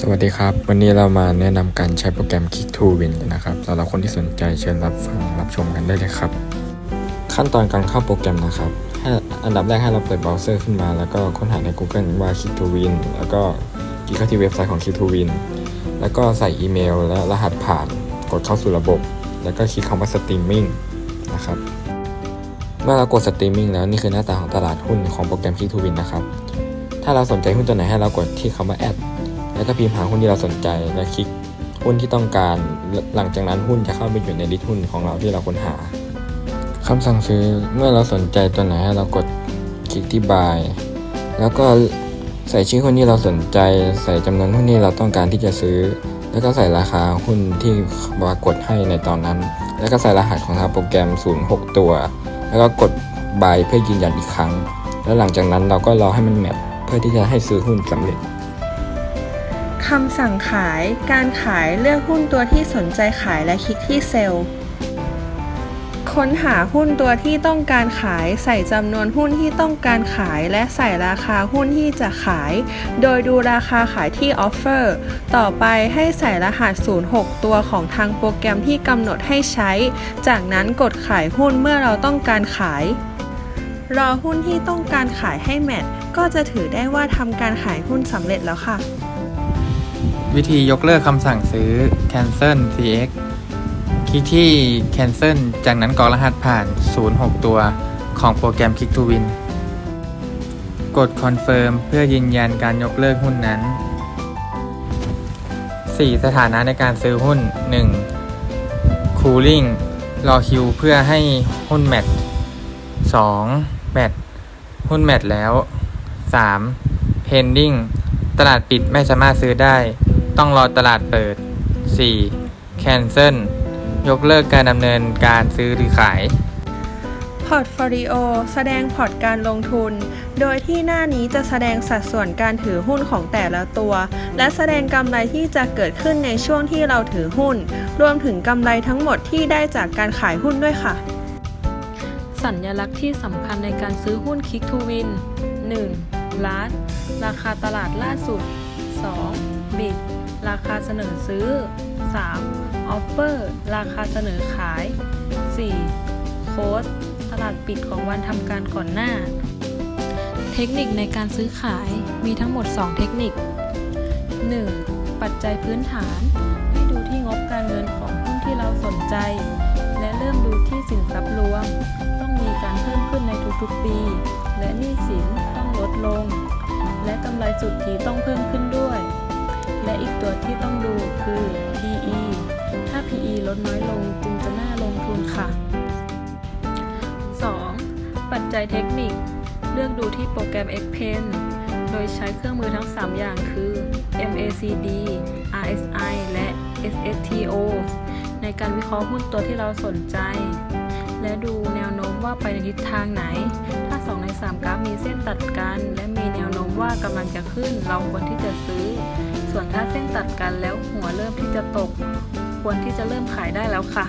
สวัสดีครับ วันนี้เรามาแนะนำการใช้โปรแกรม Kick to Win กันนะครับสำหรับคนที่สนใจเชิญรับฟังรับชมกันได้เลยครับ ขั้นตอนการเข้าโปรแกรมนะครับให้อันดับแรกให้เราเปิดเบราว์เซอร์ขึ้นมา แล้วก็ค้นหาใน Google ว่า Kick to Win แล้วก็คลิกเข้าที่เว็บไซต์ของ Kick to Win แล้วก็ใส่อีเมลและรหัสผ่านกดเข้าสู่ระบบ แล้วก็คลิกคำว่า Streaming นะครับเมื่อเรากด Streaming แล้วนี่คือหน้าตาของตลาดหุ้นของโปรแกรม Kick to Win นะครับถ้าเราสนใจหุ้นตัวไหนให้เรากดที่คำว่า add แล้วก็พิมพ์หาหุ้นที่เราสนใจและคลิกหุ้นที่ต้องการ หลังจากนั้นหุ้นจะเข้าไปอยู่ในลิสต์หุ้นของเราที่เราค้นหาคำสั่งซื้อเมื่อเราสนใจตัวไหนให้เรากดคลิกที่ buy แล้วก็ใส่ชื่อหุ้นที่เราสนใจ ใส่จำนวนหุ้นที่เราต้องการที่จะซื้อ แล้วก็ใส่ราคาหุ้นที่ปรากฏให้ในตอนนั้น แล้วก็ใส่รหัสของทางโปรแกรม 06 ตัว แล้วก็กด buy เพื่อยืนยันอีกครั้ง แล้วหลังจากนั้นเราก็รอให้มันแมทเพื่อที่จะให้ซื้อหุ้นสำเร็จ คำสั่งขาย การขายเลือกหุ้นตัวที่สนใจขายและคลิกที่เซลล์ ค้นหาหุ้นตัวที่ต้องการขาย ใส่จำนวนหุ้นที่ต้องการขาย และใส่ราคาหุ้นที่จะขาย โดยดูราคาขายที่ออฟเฟอร์ ต่อไปให้ใส่รหัส 06 ตัวของทางโปรแกรมที่กำหนดให้ใช้ จากนั้นกดขายหุ้นเมื่อเราต้องการขาย รอหุ้นที่ต้องการขายให้แมทก็จะถือได้ว่าทำการขายหุ้นสำเร็จแล้วค่ะ วิธียกเลิกคำสั่งซื้อ cancel cx คลิกที่ cancel จากนั้นกรอกรหัสผ่าน 06 ตัวของโปรแกรม Click to Win กด confirm เพื่อยืนยันการยกเลิกหุ้นนั้น 4. สถานะในการซื้อหุ้น 1. cooling รอคิวเพื่อให้หุ้นแมท 2. แมทหุ้นแมทแล้ว 3. pending ตลาดปิดไม่สามารถซื้อได้ ต้องรอตลาดเปิด 4. cancel ยกเลิกการดำเนินการซื้อหรือขายพอร์ตโฟลิโอแสดงพอร์ตการลงทุน โดยที่หน้านี้จะแสดงสัดส่วนการถือหุ้นของแต่ละตัว และแสดงกำไรที่จะเกิดขึ้นในช่วงที่เราถือหุ้น รวมถึงกำไรทั้งหมดที่ได้จากการขายหุ้นด้วยค่ะ สัญลักษณ์ที่สำคัญในการซื้อหุ้น Kick to Win 1. ล้านราคาตลาดล่าสุด 2. Bid ราคาเสนอซื้อ 3. Offer ราคาเสนอขาย 4. Close ตลาดปิดของวันทำการก่อนหน้า เทคนิคในการซื้อขายมีทั้งหมด 2 เทคนิค 1. ปัจจัยพื้นฐาน ให้ดูที่งบการเงินของหุ้นที่เราสนใจ และเริ่มดูที่สินทรัพย์รวม ต้องมีการเพิ่มขึ้นในทุกๆปี และหนี้สินต้องลดลง และกำไรสุทธิต้องเพิ่ม และอีกตัวที่ต้องดูคือ PE ถ้า PE ลดน้อยลงจึงจะน่าลงทุนค่ะ 2. ปัจจัยเทคนิค เลือกดูที่โปรแกรม Xpen โดยใช้เครื่องมือทั้ง 3 อย่างคือ MACD RSI และ SSTO ในการวิเคราะห์หุ้นตัวที่เราสนใจ และดูแนวโน้มว่าไปในทิศทางไหน ถ้า 2 ใน 3 กราฟมีเส้นตัดกัน และมีแนวโน้มว่ากำลังจะขึ้น เราควรที่จะซื้อ ส่วนถ้าเส้นตัดกันแล้วหัวเริ่มที่จะตก ควรที่จะเริ่มขายได้แล้วค่ะ